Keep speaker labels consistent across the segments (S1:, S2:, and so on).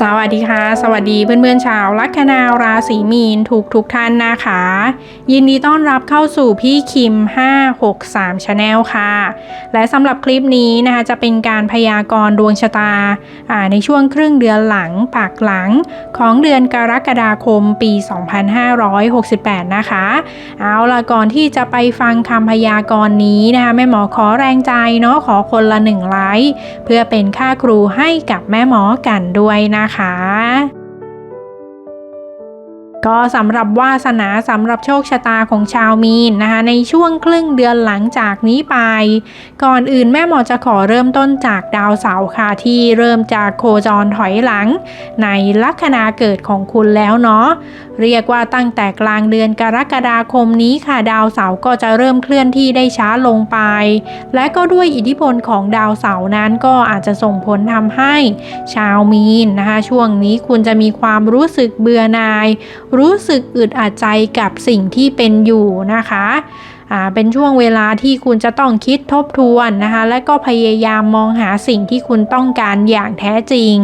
S1: สวัสดีค่ะ สวัสดีเพื่อนๆชาวลัคนาราศีมีนทุกทุกท่านนะคะ ยินดีต้อนรับเข้าสู่พี่คิม 563 Channel ค่ะ และสำหรับคลิปนี้นะคะจะเป็นการพยากรณ์ดวงชะตาในช่วงครึ่งเดือนหลังปากหลังของเดือนกรกฎาคมปี 2568 นะคะ เอาละก่อนที่จะไปฟังคำพยากรณ์นี้นะคะแม่หมอขอแรงใจเนาะขอคนละหนึ่งไลค์เพื่อเป็นค่าครูให้กับแม่หมอกันด้วยนะนะคะ ก็สำหรับวาสนาสำหรับโชคชะตาของชาวมีนนะคะ ในช่วงครึ่งเดือนหลังจากนี้ไป ก่อนอื่นแม่หมอจะขอเริ่มต้นจากดาวเสาร์ค่ะ ที่เริ่มจากโคจรถอยหลัง ในลัคนาเกิดของคุณแล้วเนาะเรียกว่าตั้งแต่กลางเดือนกรกฎาคมนี้ค่ะ ดาวเสาร์ก็จะเริ่มเคลื่อนที่ได้ช้าลงไป และก็ด้วยอิทธิพลของดาวเสาร์นั้นก็อาจจะส่งผลทำให้ชาวมีนนะคะ ช่วงนี้คุณจะมีความรู้สึกเบื่อหน่ายรู้สึกอึดอัดใจกับสิ่งที่เป็นอยู่นะคะ เป็นช่วงเวลาที่คุณจะต้องคิดทบทวนนะคะ และก็พยายามมองหาสิ่งที่คุณต้องการอย่างแท้จริง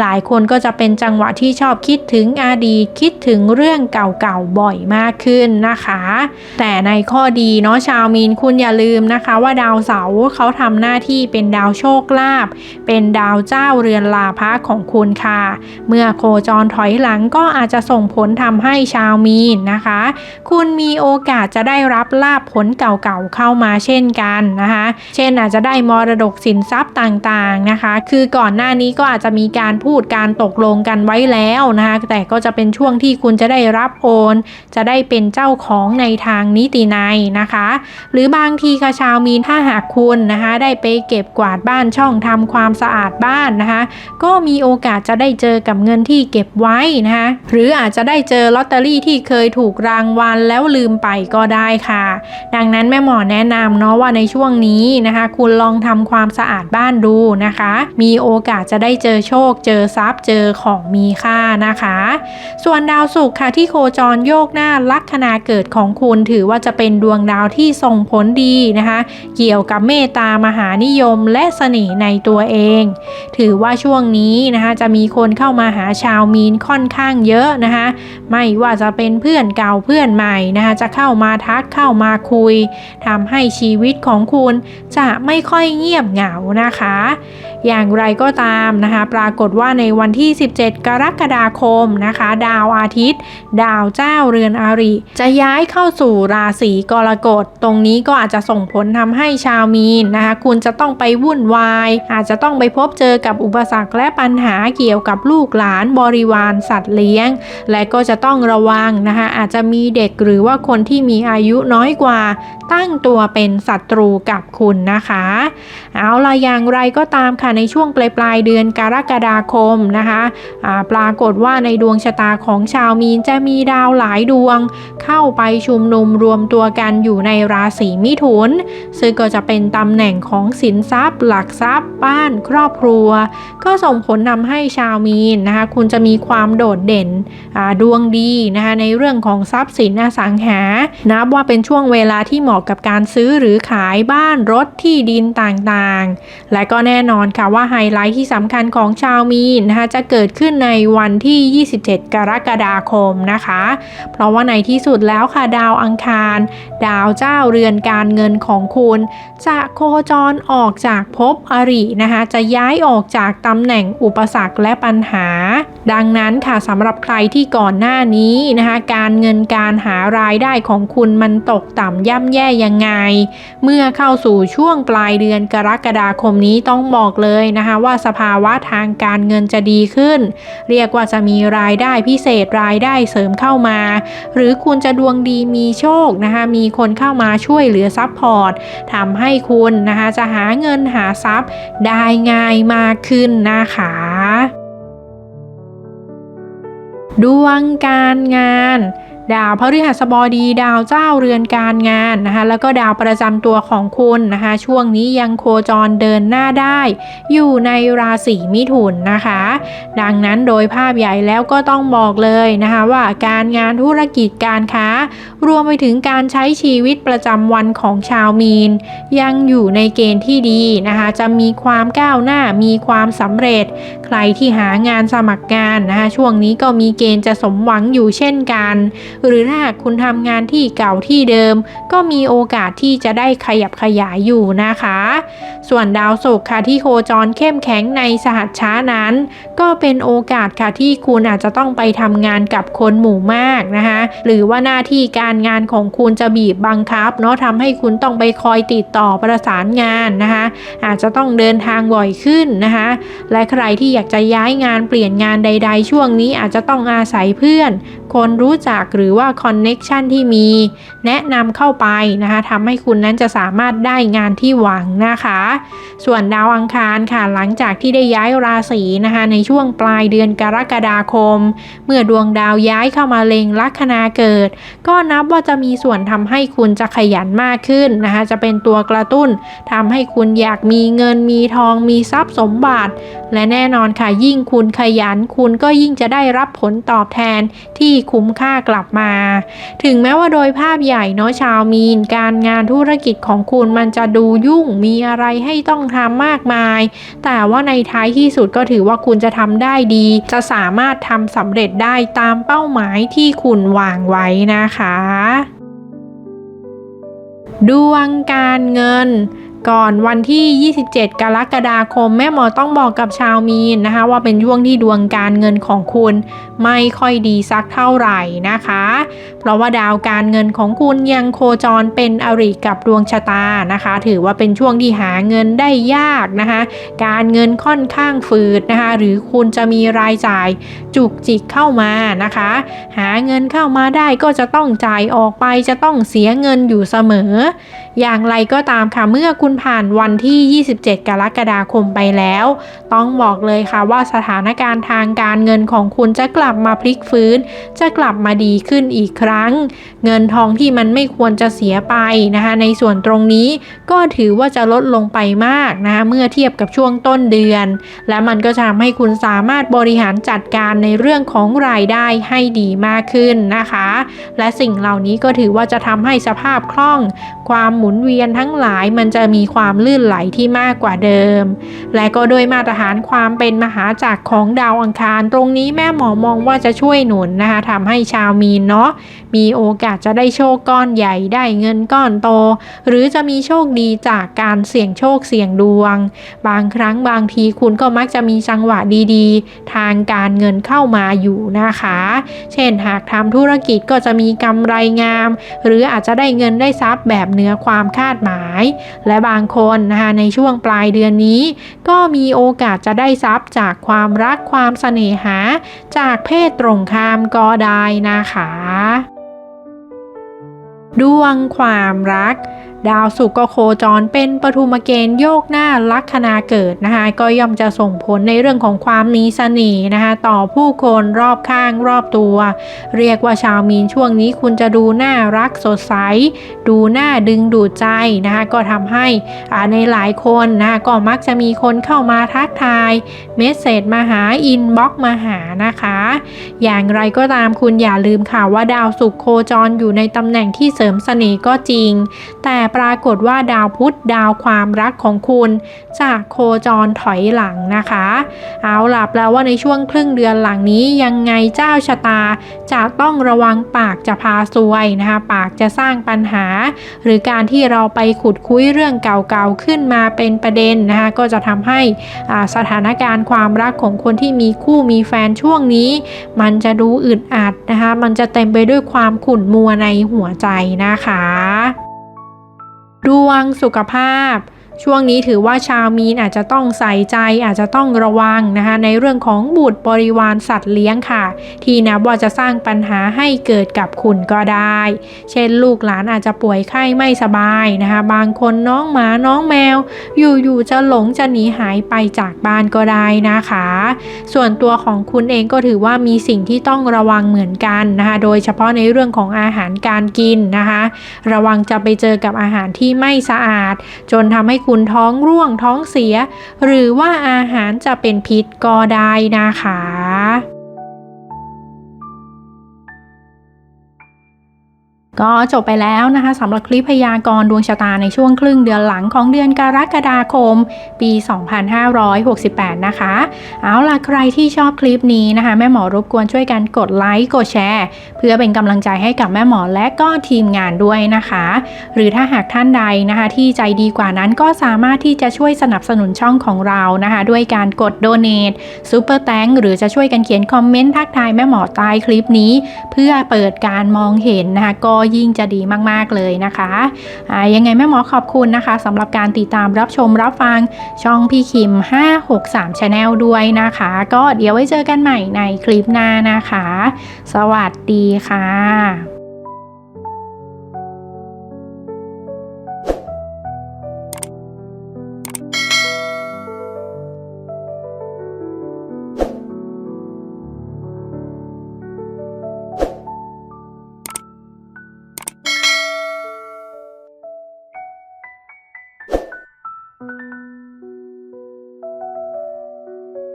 S1: หลายคนก็จะเป็นจังหวะที่ชอบคิดถึงอดีตคิดถึงเรื่องเก่าๆบ่อยมากขึ้นนะคะ แต่ในข้อดีเนาะชาวมีนคุณอย่าลืมนะคะ ว่าดาวเสาร์เขาทำหน้าที่เป็นดาวโชคลาภเป็นดาวเจ้าเรือนลาภะของคุณค่ะ เมื่อโคจรถอยหลังก็อาจจะส่งผลทำให้ชาวมีนนะคะ คุณมีโอกาสจะได้รับลาภผลเก่าๆเข้ามาเช่นกันนะคะ เช่นอาจจะได้มรดกสินทรัพย์ต่างๆนะคะ คือก่อนหน้านี้ก็อาจจะมีการพูดการตกลงกันไว้แล้วนะคะ แต่ก็จะเป็นช่วงที่คุณจะได้รับโอน จะได้เป็นเจ้าของในทางนิตินัยนะคะ หรือบางทีค่ะชาวมีนถ้าหากคุณนะคะ ได้ไปเก็บกวาดบ้านช่องทำความสะอาดบ้านนะคะ ก็มีโอกาสจะได้เจอกับเงินที่เก็บไว้นะคะ หรืออาจจะได้เจอลอตเตอรี่ที่เคยถูกรางวัลแล้วลืมไปก็ได้ค่ะดังนั้นแม่หมอแนะนำเนาะว่าในช่วงนี้นะคะ คุณลองทำความสะอาดบ้านดูนะคะ มีโอกาสจะได้เจอโชค เจอทรัพย์เจอของมีค่านะคะ ส่วนดาวศุกร์ค่ะที่โคจรโยกหน้าลัคนาเกิดของคุณถือว่าจะเป็นดวงดาวที่ส่งผลดีนะคะ เกี่ยวกับเมตตามหานิยมและเสน่ห์ในตัวเอง ถือว่าช่วงนี้นะคะจะมีคนเข้ามาหาชาวมีนค่อนข้างเยอะนะคะ ไม่ว่าจะเป็นเพื่อนเก่าเพื่อนใหม่นะคะจะเข้ามาทักเข้ามาคุยทำให้ชีวิตของคุณจะไม่ค่อยเงียบเหงานะคะ อย่างไรก็ตามนะคะ ปรากฏว่าในวันที่ 17 กรกฎาคมนะคะ ดาวอาทิตย์ ดาวเจ้าเรือนอาริ จะย้ายเข้าสู่ราศีกรกฎ ตรงนี้ก็อาจจะส่งผลทำให้ชาวมีนนะคะ คุณจะต้องไปวุ่นวาย อาจจะต้องไปพบเจอกับอุปสรรคและปัญหาเกี่ยวกับลูกหลานบริวารสัตว์เลี้ยง และก็จะต้องระวังนะคะ อาจจะมีเด็กหรือว่าคนที่มีอายุน้อยกว่าตั้งตัวเป็นศัตรูกับคุณนะคะ เอาละอย่างไรก็ตามค่ะในช่วงปลายปลายเดือนกรกฎาคมนะคะปรากฏว่าในดวงชะตาของชาวมีนจะมีดาวหลายดวง เข้าไปชุมนุมรวมตัวกันอยู่ในราศีมิถุน ซึ่งก็จะเป็นตำแหน่งของสินทรัพย์ หลักทรัพย์ บ้านครอบครัว ก็ส่งผลทำให้ชาวมีนนะคะคุณจะมีความโดดเด่นดวงดีนะคะในเรื่องของทรัพย์สินอสังหา นับว่าเป็นช่วงเวลาที่เหมาะกับการซื้อหรือขายบ้านรถที่ดินต่างๆ และก็แน่นอนค่ะว่าไฮไลท์ที่สำคัญของชาวมีนนะคะจะเกิดขึ้นในวันที่ 27 กรกฎาคมนะคะ เพราะว่าในที่สุดแล้วค่ะดาวอังคาร ดาวเจ้าเรือนการเงินของคุณ จะโคจรออกจากภพอรินะคะจะย้ายออกจากตำแหน่งอุปสรรคและปัญหา ดังนั้นค่ะสำหรับใครที่ก่อนหน้านี้นะคะการเงินการหารายได้ของคุณมันตกต่ำต่ำย่ำแย่ยังไง เมื่อเข้าสู่ช่วงปลายเดือนกรกฎาคมนี้ต้องบอกเลยนะคะ ว่าสภาวะทางการเงินจะดีขึ้น เรียกว่าจะมีรายได้พิเศษรายได้เสริมเข้ามา หรือคุณจะดวงดีมีโชคนะคะมีคนเข้ามาช่วยเหลือซัพพอร์ตทำให้คุณนะคะจะหาเงินหาทรัพย์ได้ง่ายมากขึ้นนะคะดวงการงาน ดาวพฤหัสบดีดาวเจ้าเรือนการงานนะคะแล้วก็ดาวประจำตัวของคุณนะคะช่วงนี้ยังโคจรเดินหน้าได้ อยู่ในราศีมิถุนนะคะ ดังนั้นโดยภาพใหญ่แล้วก็ต้องบอกเลยนะคะว่าการงานธุรกิจการค้า รวมไปถึงการใช้ชีวิตประจำวันของชาวมีน ยังอยู่ในเกณฑ์ที่ดีนะคะ จะมีความก้าวหน้ามีความสำเร็จ ใครที่หางานสมัครงานนะคะช่วงนี้ก็มีเกณฑ์จะสมหวังอยู่เช่นกัน หรือถ้าหากคุณทำงานที่เก่าที่เดิม ก็มีโอกาสที่จะได้ขยับขยายอยู่นะคะ ส่วนดาวศุกร์ค่ะที่โคจรเข้มแข็งในสหัสช้านั้น ก็เป็นโอกาสค่ะที่คุณอาจจะต้องไปทำงานกับคนหมู่มากนะคะหรือว่าหน้าที่การงานของคุณจะบีบบังคับเนาะทำให้คุณต้องไปคอยติดต่อประสานงานนะคะ อาจจะต้องเดินทางบ่อยขึ้นนะคะ และใครที่อยากจะย้ายงานเปลี่ยนงานใด ๆ ช่วงนี้อาจจะต้องอาศัยเพื่อน คนรู้จักหรือว่าคอนเน็กชันที่มี แนะนำเข้าไปนะคะทำให้คุณนั้นจะสามารถได้งานที่หวังนะคะ ส่วนดาวอังคารค่ะหลังจากที่ได้ย้ายราศีนะคะ ในช่วงปลายเดือนกรกฎาคม เมื่อดวงดาวย้ายเข้ามาเล็งลัคนาเกิด ก็นบว่าจะมีส่วนทำให้คุณจะขยันมากขึ้นนะคะ จะเป็นตัวกระตุ้นทำให้คุณอยากมีเงินมีทองมีทรัพย์สมบัติ และแน่นอนค่ะยิ่งคุณขยัน คุณก็ยิ่งจะได้รับผลตอบแทนที่คุ้มค่ากลับมา ถึงแม้ว่าโดยภาพใหญ่เนาะชาวมีน การงานธุรกิจของคุณมันจะดูยุ่งมีอะไรให้ต้องทำมากมาย แต่ว่าในท้ายที่สุดก็ถือว่าคุณจะทำได้ดี จะสามารถทำสำเร็จได้ตามเป้าหมายที่คุณวางไว้นะคะดวงการเงิน ก่อนวันที่ 27 กรกฎาคม แม่หมอต้องบอกกับชาวมีนนะคะ ว่าเป็นช่วงที่ดวงการเงินของคุณ ไม่ค่อยดีสักเท่าไหร่นะคะ เพราะว่าดาวการเงินของคุณยังโคจรเป็นอริกับดวงชะตานะคะ ถือว่าเป็นช่วงที่หาเงินได้ยากนะคะ การเงินค่อนข้างฝืดนะคะ หรือคุณจะมีรายจ่ายจุกจิกเข้ามานะคะ หาเงินเข้ามาได้ก็จะต้องจ่ายออกไปจะต้องเสียเงินอยู่เสมอ อย่างไรก็ตามค่ะเมื่อคุณผ่านวันที่ 27 กรกฎาคมไปแล้ว ต้องบอกเลยค่ะว่าสถานการณ์ทางการเงินของคุณจะกลับมาพลิกฟื้น จะกลับมาดีขึ้นอีกครั้ง เงินทองที่มันไม่ควรจะเสียไปนะคะ ในส่วนตรงนี้ก็ถือว่าจะลดลงไปมากนะคะเมื่อเทียบกับช่วงต้นเดือน และมันก็จะทำให้คุณสามารถบริหารจัดการในเรื่องของรายได้ให้ดีมากขึ้นนะคะ และสิ่งเหล่านี้ก็ถือว่าจะทำให้สภาพคล่อง ความหมุนเวียนทั้งหลายมันจะมีความลื่นไหลที่มากกว่าเดิม และก็โดยมาตรฐานความเป็นมหาจักรของดาวอังคาร ตรงนี้แม่หมอมองว่าจะช่วยหนุนนะคะทำให้ชาวมีนเนาะมีโอกาสจะได้โชคก้อนใหญ่ได้เงินก้อนโต หรือจะมีโชคดีจากการเสี่ยงโชคเสี่ยงดวง บางครั้งบางทีคุณก็มักจะมีจังหวะดีๆ ทางการเงินเข้ามาอยู่นะคะ เช่นหากทำธุรกิจก็จะมีกำไรงาม หรืออาจจะได้เงินได้ทรัพย์แบบเนื้อความคาดหมาย และบางคนนะคะในช่วงปลายเดือนนี้ ก็มีโอกาสจะได้ทรัพย์จากความรักความเสน่หา จากเพศตรงข้ามก็ได้นะคะ ดวงความรัก ดาวศุกก็โคจรเป็นปฐุมเกณฑ์โยกหน้าลัคนาเกิดนะคะก็ย่อมจะส่งผลในเรื่องของความมีเสน่ห์นะคะต่อผู้คนรอบข้างรอบตัว เรียกว่าชาวมีนช่วงนี้คุณจะดูน่ารักสดใส ดูน่าดึงดูดใจนะคะก็ทำให้อ่าในหลายคนนะคะก็มักจะมีคนเข้ามาทักทายเมสเซจมาหาอินบ็อกมาหานะคะ อย่างไรก็ตามคุณอย่าลืมค่ะว่าดาวศุกโคจรอยู่ในตำแหน่งที่เสริมเสน่ห์ก็จริง แต่ปรากฏว่าดาวพุธดาวความรักของคุณจากโคจรถอยหลังนะคะ เอาล่ะแปลว่าในช่วงครึ่งเดือนหลังนี้ยังไงเจ้าชะตาจะต้องระวังปากจะพาซวยนะคะปากจะสร้างปัญหา หรือการที่เราไปขุดคุยเรื่องเก่าๆขึ้นมาเป็นประเด็นนะคะก็จะทำให้สถานการณ์ความรักของคนที่มีคู่มีแฟนช่วงนี้ มันจะดูอึดอัดนะคะมันจะเต็มไปด้วยความขุ่นมัวในหัวใจนะคะ ดวงสุขภาพ ช่วงนี้ถือว่าชาวมีนอาจจะต้องใส่ใจอาจจะต้องระวังนะคะในเรื่องของบุตรบริวารสัตว์เลี้ยงค่ะ ที่นับว่าจะสร้างปัญหาให้เกิดกับคุณก็ได้ เช่นลูกหลานอาจจะป่วยไข้ไม่สบายนะคะบางคนน้องหมาน้องแมว อยู่ๆจะหลงจะหนีหายไปจากบ้านก็ได้นะคะ ส่วนตัวของคุณเองก็ถือว่ามีสิ่งที่ต้องระวังเหมือนกันนะคะโดยเฉพาะในเรื่องของอาหารการกินนะคะ ระวังจะไปเจอกับอาหารที่ไม่สะอาด จนทำให้คุณท้องร่วงท้องเสีย หรือว่าอาหารจะเป็นพิษก็ได้นะคะ ก็จบไปแล้วนะคะสำหรับคลิปพยากรณ์ดวงชะตาในช่วงครึ่งเดือนหลังของเดือนกรกฎาคม ปี 2568 นะคะ เอาล่ะใครที่ชอบคลิปนี้นะคะ แม่หมอรบกวนช่วยกันกดไลค์กดแชร์ เพื่อเป็นกำลังใจให้กับแม่หมอและก็ทีมงานด้วยนะคะ หรือถ้าหากท่านใดนะคะที่ใจดีกว่านั้นก็สามารถที่จะช่วยสนับสนุนช่องของเรานะคะ ด้วยการกดโดเน a t ซูเปอร์แตงหรือจะช่วยกันเขียนคอมเมนต์ทักทายแม่หมอใต้คลิปนี้ เพื่อเปิดการมองเห็นนะคะก็ยิ่งจะดีมาก ๆ เลยนะคะยังไงแม่หมอขอบคุณนะคะสำหรับการติดตามรับชมรับฟังช่องพี่คิม 563 Channel ด้วยนะคะ ก็เดี๋ยวไว้เจอกันใหม่ในคลิปหน้านะคะ สวัสดีค่ะ